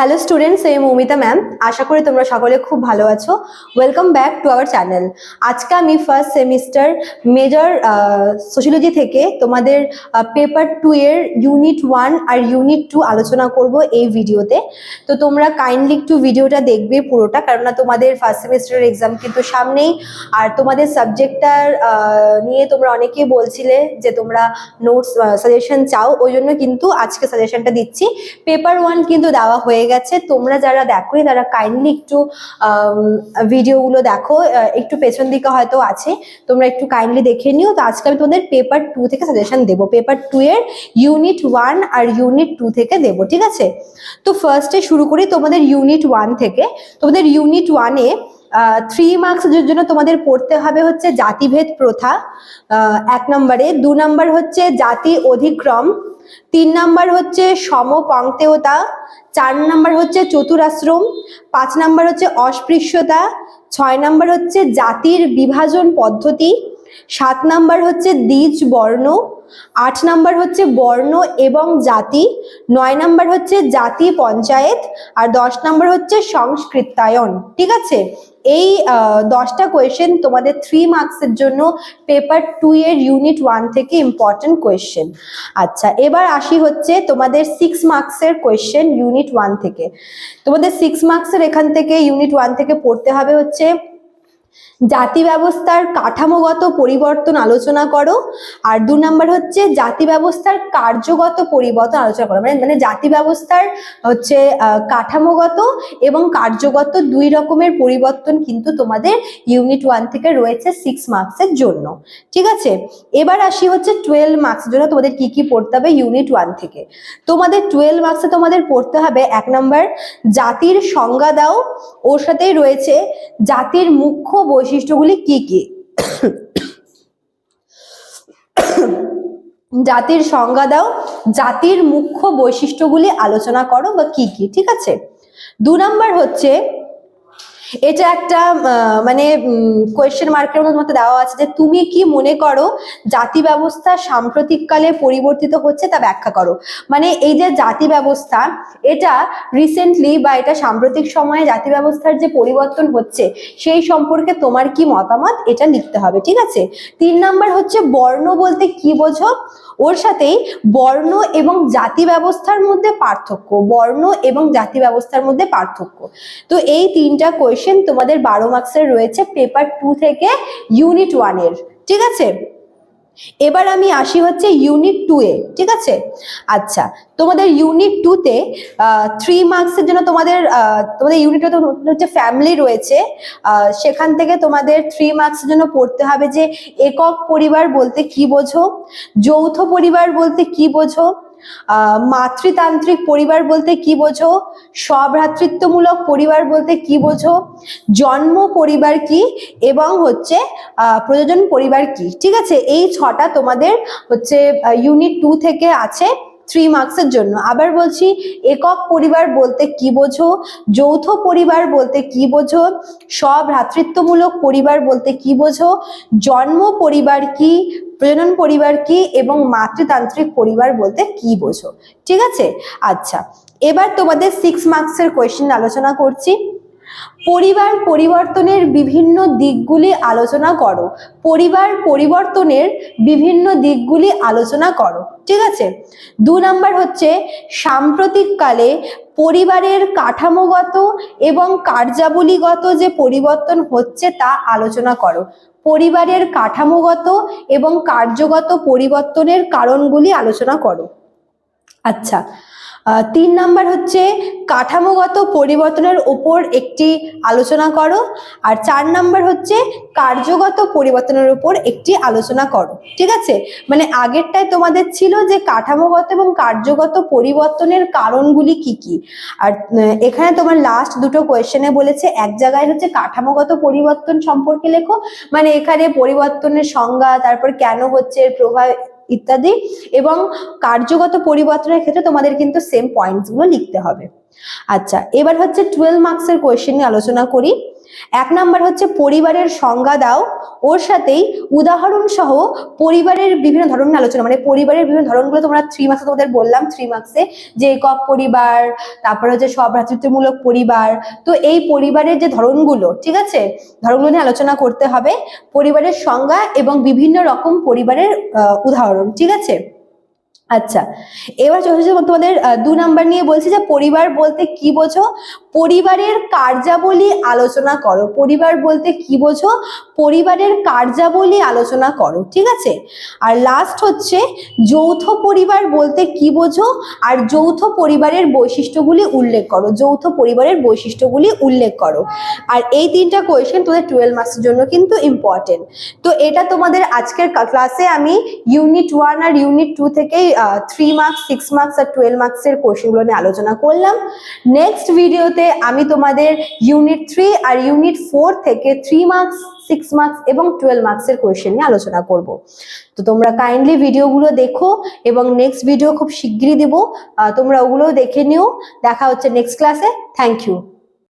Hello students আমি Moumita ma'am আশা করি তোমরা সকলে খুব ভালো আছো। Welcome back to our channel আজকে আমি ফার্স্ট সেমিস্টার মেজর সোশিয়োলজি থেকে তোমাদের পেপার টু এর ইউনিট ওয়ান আর ইউনিট টু আলোচনা করব এই ভিডিওতে। তো তোমরা কাইন্ডলি একটু ভিডিওটা দেখবে পুরোটা, কেননা তোমাদের ফার্স্ট সেমিস্টারের এক্সাম কিন্তু সামনেই। আর তোমাদের সাবজেক্টটার নিয়ে তোমরা অনেকেই বলছিলে যে তোমরা নোটস সাজেশন চাও। ওই জন্য কিন্তু আজকে সাজেশনটা দিচ্ছি। পেপার ওয়ান কিন্তু দেওয়া হয়ে গেছে। তোমরা যারা দেখোনি তারা কাইন্ডলি একটু ভিডিওগুলো দেখো। একটু পেছন দিকে হয়তো আছে। তোমরা একটু কাইন্ডলি দেখে নিও। তো আজকে আমি তোমাদের পেপার টু থেকে সাজেশন দেবো। পেপার টু এর ইউনিট ওয়ান আর ইউনিট টু থেকে দেবো, ঠিক আছে? তো ফার্স্টে শুরু করি তোমাদের ইউনিট ওয়ান থেকে। তোমাদের ইউনিট ওয়ানে থ্রি মার্কসের জন্য তোমাদের পড়তে হবে হচ্ছে জাতিভেদ প্রথা। এক নম্বরে। দু নম্বর হচ্ছে জাতি অধিক্রম। তিন নাম্বার হচ্ছে সমপংক্তেয়তা চার নাম্বার হচ্ছে চতুরাশ্রম, পাঁচ নাম্বার হচ্ছে অস্পৃশ্যতা, ছয় নাম্বার হচ্ছে জাতির বিভাজন পদ্ধতি, সাত নাম্বার হচ্ছে দ্বিজ বর্ণ, আট নাম্বার হচ্ছে বর্ণ এবং জাতি, নয় নাম্বার হচ্ছে জাতি পঞ্চায়েত, আর দশ নাম্বার হচ্ছে সংস্কৃতায়ন। ঠিক আছে? এই দশটা কোয়েশ্চেন তোমাদের থ্রি মার্কসের জন্য পেপার টু এর ইউনিট ওয়ান থেকে ইম্পর্টেন্ট কোয়েশ্চেন আচ্ছা এবার আসি হচ্ছে তোমাদের সিক্স মার্কসের কোয়েশ্চেন ইউনিট ওয়ান থেকে। তোমাদের সিক্স মার্কসের এখান থেকে ইউনিট ওয়ান থেকে পড়তে হবে হচ্ছে জাতি ব্যবস্থার কাঠামোগত পরিবর্তন আলোচনা করো। আর দু নম্বর হচ্ছে জাতি ব্যবস্থার কার্যগত পরিবর্তন আলোচনা করো। মানে মানে জাতি ব্যবস্থার হচ্ছে কাঠামোগত এবং কার্যগত দুই রকমের পরিবর্তন কিন্তু তোমাদের ইউনিট ওয়ান থেকে রয়েছে সিক্স মার্কসের জন্য। ঠিক আছে? এবার আসি হচ্ছে টুয়েলভ মার্কসের জন্য তোমাদের কি কি পড়তে হবে ইউনিট ওয়ান থেকে। তোমাদের টুয়েলভ মার্কসে তোমাদের পড়তে হবে এক নম্বর, জাতির সংজ্ঞা দাও। ওর সাথেই রয়েছে, জাতির মুখ্য বৈশিষ্ট্যগুলি কি কি? জাতির সংজ্ঞা দাও। জাতির মুখ্য বৈশিষ্ট্যগুলি আলোচনা করো বা কি কি, ঠিক আছে? দু নম্বর হচ্ছে এটা একটা মানে কোয়েশ্চেন মার্কের মধ্যে দেওয়া আছে যে তুমি কি মনে করো জাতি ব্যবস্থা সাম্প্রতিককালে পরিবর্তিত হচ্ছে তা ব্যাখ্যা করো। মানে এই যে জাতি ব্যবস্থা, এটা রিসেন্টলি বা এটা সাম্প্রতিক সময়ে জাতি ব্যবস্থার যে পরিবর্তন হচ্ছে, সেই সম্পর্কে তোমার কি মতামত? এটা লিখতে হবে, ঠিক আছে? তিন নাম্বার হচ্ছে বর্ণ বলতে কি বোঝো? ওর সাথেই বর্ণ এবং জাতি ব্যবস্থার মধ্যে পার্থক্য, বর্ণ এবং জাতি ব্যবস্থার মধ্যে পার্থক্য। তো এই তিনটা কোয়েশ্চেন তোমাদের বারো মার্কসের রয়েছে পেপার টু থেকে ইউনিট ওয়ানের ঠিক আছে? এবার আমি আসি হচ্ছে ইউনিট টু এ, ঠিক আছে? আচ্ছা তোমাদের ইউনিট টুতে থ্রি মার্কসের জন্য তোমাদের তোমাদের ইউনিট টু হচ্ছে ফ্যামিলি রয়েছে। সেখান থেকে তোমাদের থ্রি মার্কসের জন্য পড়তে হবে যে একক পরিবার বলতে কি বোঝো? যৌথ পরিবার বলতে কি বোঝো? মাতৃতান্ত্রিক পরিবার বলতে কি বোঝো? স্বভ্রাতৃত্বমূলক পরিবার বলতে কি বোঝো? জন্ম পরিবার কি? এবং হচ্ছে প্রযোজন পরিবার কি? ঠিক আছে? এই ছটা তোমাদের হচ্ছে ইউনিট টু থেকে আছে। থ্রি মার্কসের জন্য। আবার বলছি, একক পরিবার বলতে কি বোঝো? যৌথ পরিবার বলতে কি বোঝো? স্বভ্রাতৃত্বমূলক পরিবার বলতে কি বোঝো? জন্ম পরিবার কি? প্রজনন পরিবার কি? এবং মাতৃতান্ত্রিক পরিবার বলতে কি বোঝো? ঠিক আছে? আচ্ছা এবার তোমাদের সিক্স মার্কসের কোয়েশ্চেন আলোচনা করছি। পরিবার পরিবর্তনের বিভিন্ন দিকগুলি আলোচনা করো। পরিবার পরিবর্তনের বিভিন্ন দিকগুলি আলোচনা করো, ঠিক আছে? দু নাম্বার হচ্ছে সাম্প্রতিককালে পরিবারের কাঠামোগত এবং কার্যাবলীগত যে পরিবর্তন হচ্ছে তা আলোচনা করো। পরিবারের কাঠামোগত এবং কার্যগত পরিবর্তনের কারণগুলি আলোচনা করো। আচ্ছা তিন নাম্বার হচ্ছে কাঠামোগত পরিবর্তনের ওপর একটি আলোচনা করো। আর চার নাম্বার হচ্ছে কার্যগত পরিবর্তনের উপর একটি আলোচনা করো। ঠিক আছে? মানে আগেরটায় তোমাদের ছিল যে কাঠামোগত এবং কার্যগত পরিবর্তনের কারণগুলি কি কি? আর এখানে তোমার লাস্ট দুটো কোয়েশ্চেনে বলেছে, এক জায়গায় হচ্ছে কাঠামোগত পরিবর্তন সম্পর্কে লেখো। মানে এখানে পরিবর্তনের সংজ্ঞা, তারপর কেন হচ্ছে, এর প্রভাব ইত্যাদি এবং কার্যগত পরিবর্তনের ক্ষেত্রে তোমাদের কিন্তু সেম পয়েন্টসগুলো লিখতে হবে। আচ্ছা এবার হচ্ছে টুয়েলভ মার্কসের কোয়েশ্চেন নিয়ে আলোচনা করি। এক নাম্বার হচ্ছে পরিবারের সংজ্ঞা দাও, ওর সাথেই উদাহরণ সহ পরিবারের বিভিন্ন ধরন নিয়ে আলোচনা মানে পরিবারের বিভিন্ন ধরনগুলো তোমরা থ্রি মার্কসে তোমাদের বললাম থ্রি মার্কসে যে একক পরিবার, তারপরে হচ্ছে সভ্রাতৃত্বমূলক পরিবার, তো এই পরিবারের যে ধরনগুলো, ঠিক আছে? ধরনগুলো নিয়ে আলোচনা করতে হবে, পরিবারের সংজ্ঞা এবং বিভিন্ন রকম পরিবারের উদাহরণ, ঠিক আছে? আচ্ছা এবার চলছে তোমাদের দু নাম্বার নিয়ে বলছি যে পরিবার বলতে কি বোঝো? পরিবারের কার্যাবলী আলোচনা করো। পরিবার বলতে কি বোঝো? পরিবারের কার্যাবলী আলোচনা করো, ঠিক আছে? আর লাস্ট হচ্ছে, যৌথ পরিবার বলতে কি বোঝো? আর যৌথ পরিবারের বৈশিষ্ট্যগুলি উল্লেখ করো। যৌথ পরিবারের বৈশিষ্ট্যগুলি উল্লেখ করো। আর এই তিনটা কোয়েশ্চেন তোমাদের টুয়েলভ মার্কসের জন্য কিন্তু ইম্পর্টেন্ট তো এটা তোমাদের আজকের ক্লাসে আমি ইউনিট ওয়ান আর ইউনিট টু থেকেই থ্রি মার্কস সিক্স মার্কস আর টুয়েলভ মার্কসের কোয়েশ্চেনগুলো নিয়ে আলোচনা করলাম। নেক্সট ভিডিওতে আমি তোমাদের ইউনিট থ্রি আর ইউনিট ফোর থেকে থ্রি মার্কস সিক্স মার্কস এবং টুয়েলভ মার্কসের কোয়েশ্চেন নিয়ে আলোচনা করব। তো তোমরা কাইন্ডলি ভিডিওগুলো দেখো এবং নেক্সট ভিডিও খুব শিগগিরই দেবো। তোমরা ওগুলোও দেখে নিও। দেখা হচ্ছে নেক্সট ক্লাসে থ্যাংক ইউ